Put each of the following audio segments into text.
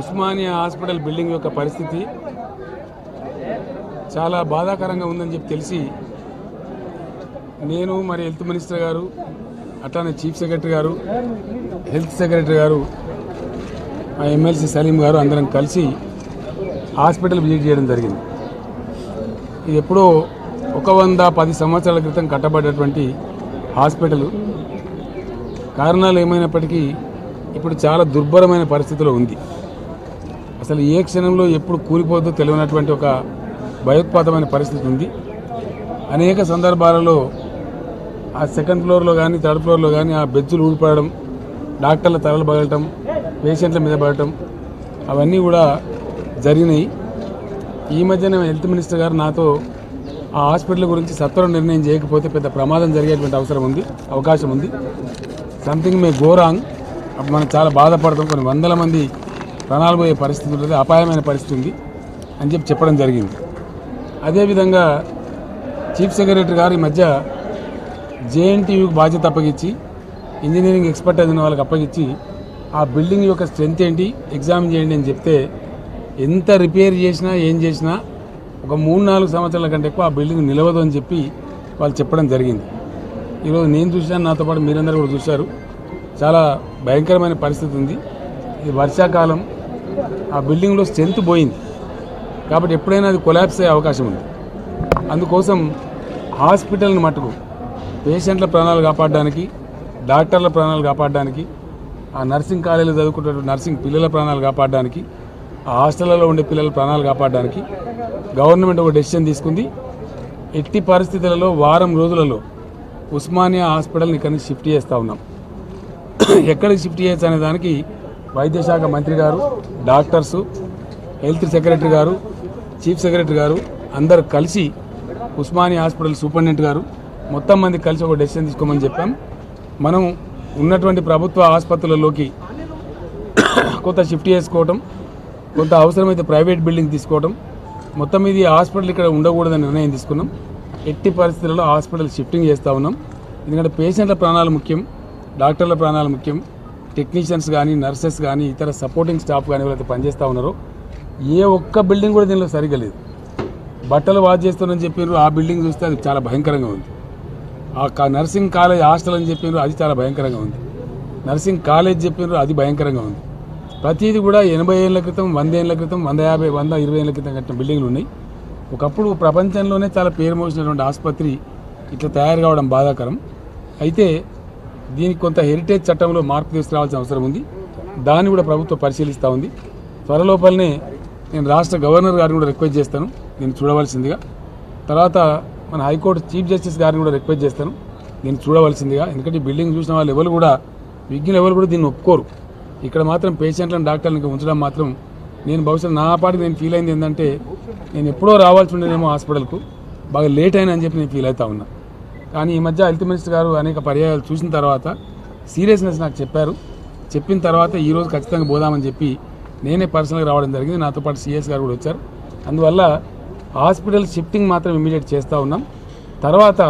Osmania hospital building యొక్క పరిస్థితి చాలా బాధాకరంగా ఉందని చెప్పి తెలిసి నేను మరి హెల్త్ మినిస్టర్ గారు అట్లానే చీఫ్ సెక్రటరీ గారు హెల్త్ సెక్రటరీ గారు మా ఎమ్మెల్సీ సలీం గారు అందరం కలిసి హాస్పిటల్ విజిట్ చేయడం జరిగింది. ఇది ఎప్పుడో ఒక వంద పది సంవత్సరాల క్రితం కట్టబడ్డటువంటి హాస్పిటల్. కారణాలు ఏమైనప్పటికీ ఇప్పుడు చాలా దుర్భరమైన పరిస్థితిలో ఉంది. అసలు ఏ క్షణంలో ఎప్పుడు కూలిపోతుందో తెలియనటువంటి ఒక భయోత్పాతమైన పరిస్థితి ఉంది. అనేక సందర్భాలలో ఆ సెకండ్ ఫ్లోర్లో కానీ థర్డ్ ఫ్లోర్లో కానీ ఆ బెజ్జులు ఊడిపడడం డాక్టర్ల తలలు పగలటం పేషెంట్ల మీద పడటం అవన్నీ కూడా జరిగినాయి. ఈ మధ్యన హెల్త్ మినిస్టర్ గారు నాతో ఆ హాస్పిటల్ గురించి సత్వరం నిర్ణయం చేయకపోతే పెద్ద ప్రమాదం జరిగేటువంటి అవసరం ఉంది అవకాశం ఉంది. Something may go wrong. మనం చాలా బాధపడతాం. కొన్ని వందల మంది ప్రాణాలు పోయే పరిస్థితి ఉంటుంది అపాయమైన పరిస్థితి ఉంది అని చెప్పి చెప్పడం జరిగింది. అదేవిధంగా చీఫ్ సెక్రటరీ గారు ఈ మధ్య జేఎన్టీయూకి బాధ్యత అప్పగించి ఇంజనీరింగ్ ఎక్స్పర్ట్ అయిన వాళ్ళకి అప్పగించి ఆ బిల్డింగ్ యొక్క స్ట్రెంత్ ఏంటి ఎగ్జామిన్ చేయండి అని చెప్తే ఎంత రిపేర్ చేసినా ఏం చేసినా ఒక మూడు నాలుగు సంవత్సరాల కంటే ఎక్కువ ఆ బిల్డింగ్ నిలవదు అని చెప్పి వాళ్ళు చెప్పడం జరిగింది. ఈరోజు నేను చూశాను నాతో పాటు మీరందరూ కూడా చూశారు. చాలా భయంకరమైన పరిస్థితి ఉంది. ఇది వర్షాకాలం ఆ బిల్డింగ్లో స్ట్రెంత్ పోయింది. కాబట్టి ఎప్పుడైనా అది కొలాప్స్ అయ్యే అవకాశం ఉంది. అందుకోసం హాస్పిటల్ని మటుకు పేషెంట్ల ప్రాణాలు కాపాడడానికి డాక్టర్ల ప్రాణాలు కాపాడడానికి ఆ నర్సింగ్ కాలేజీలో చదువుకుంటున్న నర్సింగ్ పిల్లల ప్రాణాలు కాపాడడానికి ఆ హాస్టళ్ళలో ఉండే పిల్లల ప్రాణాలు కాపాడడానికి గవర్నమెంట్ ఒక డెసిషన్ తీసుకుంది. ఎట్టి పరిస్థితులలో వారం రోజులలో ఉస్మానియా హాస్పిటల్ని ఇక్కడ షిఫ్ట్ చేస్తూ ఉన్నాం. ఎక్కడికి షిఫ్ట్ చేయొచ్చు అనే దానికి వైద్య శాఖ మంత్రి గారు డాక్టర్సు హెల్త్ సెక్రటరీ గారు చీఫ్ సెక్రటరీ గారు అందరు కలిసి ఉస్మానియా హాస్పిటల్ సూపరింటెండెంట్ గారు మొత్తం మంది కలిసి ఒక డెసిషన్ తీసుకోమని చెప్పాం. మనం ఉన్నటువంటి ప్రభుత్వ ఆసుపత్రులలోకి కొంత షిఫ్ట్ చేసుకోవటం కొంత అవసరమైతే ప్రైవేట్ బిల్డింగ్ తీసుకోవటం మొత్తం ఇది హాస్పిటల్ ఇక్కడ ఉండకూడదని నిర్ణయం తీసుకున్నాం. ఎట్టి పరిస్థితులలో హాస్పిటల్ షిఫ్టింగ్ చేస్తూ ఉన్నాం. ఎందుకంటే పేషెంట్ల ప్రాణాలు ముఖ్యం డాక్టర్ల ప్రాణాలు ముఖ్యం. టెక్నీషియన్స్ కానీ నర్సెస్ కానీ ఇతర సపోర్టింగ్ స్టాఫ్ కానీ ఎవరైతే పనిచేస్తూ ఉన్నారో ఏ ఒక్క బిల్డింగ్ కూడా దీనిలో సరిగ్గా లేదు. బట్టలు వాచ్ చేస్తారని చెప్పారు ఆ బిల్డింగ్ చూస్తే అది చాలా భయంకరంగా ఉంది. ఆ కా- నర్సింగ్ కాలేజ్ హాస్టల్ అని చెప్పారు అది చాలా భయంకరంగా ఉంది. నర్సింగ్ కాలేజ్ చెప్పారు అది భయంకరంగా ఉంది. ప్రతిదీ కూడా ఎనభై ఏళ్ళ క్రితం వంద ఏళ్ళ క్రితం వంద యాభై వంద ఇరవై ఏళ్ళ క్రితం కట్టిన బిల్డింగ్లు ఉన్నాయి. ఒకప్పుడు ప్రపంచంలోనే చాలా పేరు మోసినటువంటి ఆసుపత్రి ఇట్లా తయారు కావడం బాధాకరం. అయితే దీనికి కొంత హెరిటేజ్ చట్టంలో మార్పు తీసుకురావాల్సిన అవసరం ఉంది. దాన్ని కూడా ప్రభుత్వం పరిశీలిస్తూ ఉంది. త్వరలోపలనే నేను రాష్ట్ర గవర్నర్ గారిని కూడా రిక్వెస్ట్ చేస్తాను. నేను చూడవలసిందిగా. తర్వాత మన హైకోర్టు చీఫ్ జస్టిస్ గారిని కూడా రిక్వెస్ట్ చేస్తాను. నేను చూడవలసిందిగా. ఎందుకంటే ఈ బిల్డింగ్ చూసిన వాళ్ళు ఎవరు కూడా విజ్ఞులు ఎవరు కూడా దీన్ని ఒప్పుకోరు. ఇక్కడ మాత్రం పేషెంట్లను డాక్టర్లను ఉంచడం మాత్రం నేను బహుశా నా పాటికి నేను ఫీల్ అయింది ఏంటంటే నేను ఎప్పుడో రావాల్సి ఉండేదేమో హాస్పిటల్కు. బాగా లేట్ అయినా అని చెప్పి నేను ఫీల్ అవుతా ఉన్నా. కానీ ఈ మధ్య హెల్త్ మినిస్టర్ గారు అనేక పర్యాయాలు చూసిన తర్వాత సీరియస్నెస్ నాకు చెప్పారు. చెప్పిన తర్వాత ఈ రోజు ఖచ్చితంగా పోదామని చెప్పి నేనే పర్సనల్గా రావడం జరిగింది. నాతో పాటు సిఎస్ గారు కూడా వచ్చారు. అందువల్ల హాస్పిటల్ షిఫ్టింగ్ మాత్రం ఇమీడియట్ చేస్తూ ఉన్నాం. తర్వాత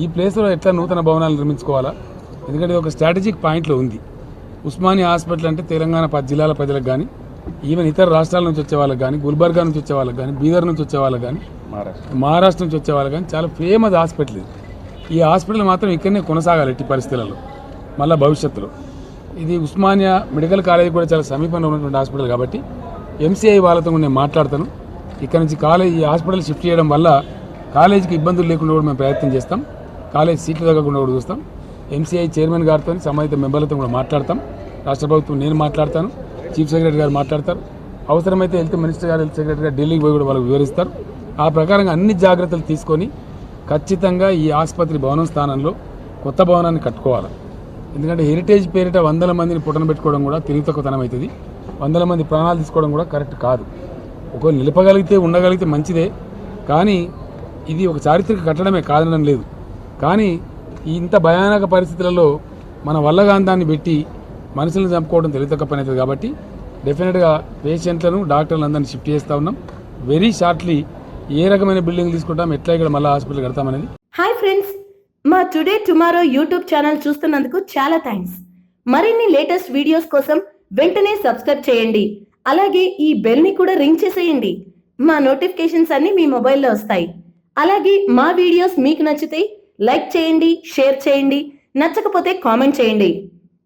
ఈ ప్లేస్లో ఎట్లా నూతన భవనాలు నిర్మించుకోవాలా? ఎందుకంటే ఇది ఒక స్ట్రాటజిక్ పాయింట్లో ఉంది. ఉస్మానియా హాస్పిటల్ అంటే తెలంగాణ పది జిల్లాల ప్రజలకు కానీ ఈవెన్ ఇతర రాష్ట్రాల నుంచి వచ్చే వాళ్ళకి కానీ గుల్బర్గా నుంచి వచ్చే వాళ్ళకి కానీ బీదర్ నుంచి వచ్చే వాళ్ళకి కానీ మహారాష్ట్ర. నుంచి వచ్చే వాళ్ళకి కానీ చాలా ఫేమస్ హాస్పిటల్ ఇది. ఈ హాస్పిటల్ మాత్రం ఇక్కడనే కొనసాగాలి ఎట్టి పరిస్థితులలో మళ్ళీ భవిష్యత్తులో. ఇది ఉస్మానియా మెడికల్ కాలేజ్ కూడా చాలా సమీపంలో ఉన్నటువంటి హాస్పిటల్ కాబట్టి ఎంసీఐ వాళ్ళతో కూడా నేను మాట్లాడతాను. ఇక్కడ నుంచి కాలేజ్ ఈ హాస్పిటల్ షిఫ్ట్ చేయడం వల్ల కాలేజీకి ఇబ్బందులు లేకుండా కూడా మేము ప్రయత్నం చేస్తాం. కాలేజ్ సీట్లు తగ్గకుండా కూడా చూస్తాం. ఎంసీఐ చైర్మన్ గారితో సంబంధిత మెంబర్లతో కూడా మాట్లాడతాం. రాష్ట్ర ప్రభుత్వం నేను మాట్లాడతాను. చీఫ్ సెక్రటరీ గారు మాట్లాడతారు. అవసరమైతే హెల్త్ మినిస్టర్ గారు హెల్త్ సెక్రటరీ గారు ఢిల్లీకి పోయి కూడా వాళ్ళకి వివరిస్తారు. ఆ ప్రకారంగా అన్ని జాగ్రత్తలు తీసుకొని ఖచ్చితంగా ఈ ఆసుపత్రి భవనం స్థానంలో కొత్త భవనాన్ని కట్టుకోవాలి. ఎందుకంటే హెరిటేజ్ పేరిట వందల మందిని పుట్టన పెట్టుకోవడం కూడా తిరిగి అవుతుంది. వందల మంది ప్రాణాలు తీసుకోవడం కూడా కరెక్ట్ కాదు. ఒకవేళ నిలపగలిగితే ఉండగలిగితే మంచిదే. కానీ ఇది ఒక చారిత్రక కట్టడమే కాదనడం లేదు. కానీ ఇంత భయానక పరిస్థితులలో మన వల్లగాంధాన్ని పెట్టి మనుషులను చంపుకోవడం తెలియతక్క పని అవుతుంది కాబట్టి డెఫినెట్గా పేషెంట్లను డాక్టర్లు అందరినీ షిఫ్ట్ చేస్తూ ఉన్నాం. వెరీ షార్ట్లీ ఏ రకమైన బిల్డింగ్ తీసుకుంటాం ఎట్లా ఇక్కడ మళ్ళీ హాస్పిటల్ కడతామనేది? హాయ్ ఫ్రెండ్స్ మా టుడే టుమారో యూట్యూబ్ ఛానల్ చూస్తున్నందుకు చాలా థ్యాంక్స్. మరిన్ని లేటెస్ట్ వీడియోస్ కోసం వెంటనే సబ్స్క్రైబ్ చేయండి. అలాగే ఈ బెల్ని కూడా రింగ్ చేసేయండి. మా నోటిఫికేషన్స్ అన్ని మీ మొబైల్లో వస్తాయి. అలాగే మా వీడియోస్ మీకు నచ్చితే లైక్ చేయండి షేర్ చేయండి నచ్చకపోతే కామెంట్ చేయండి.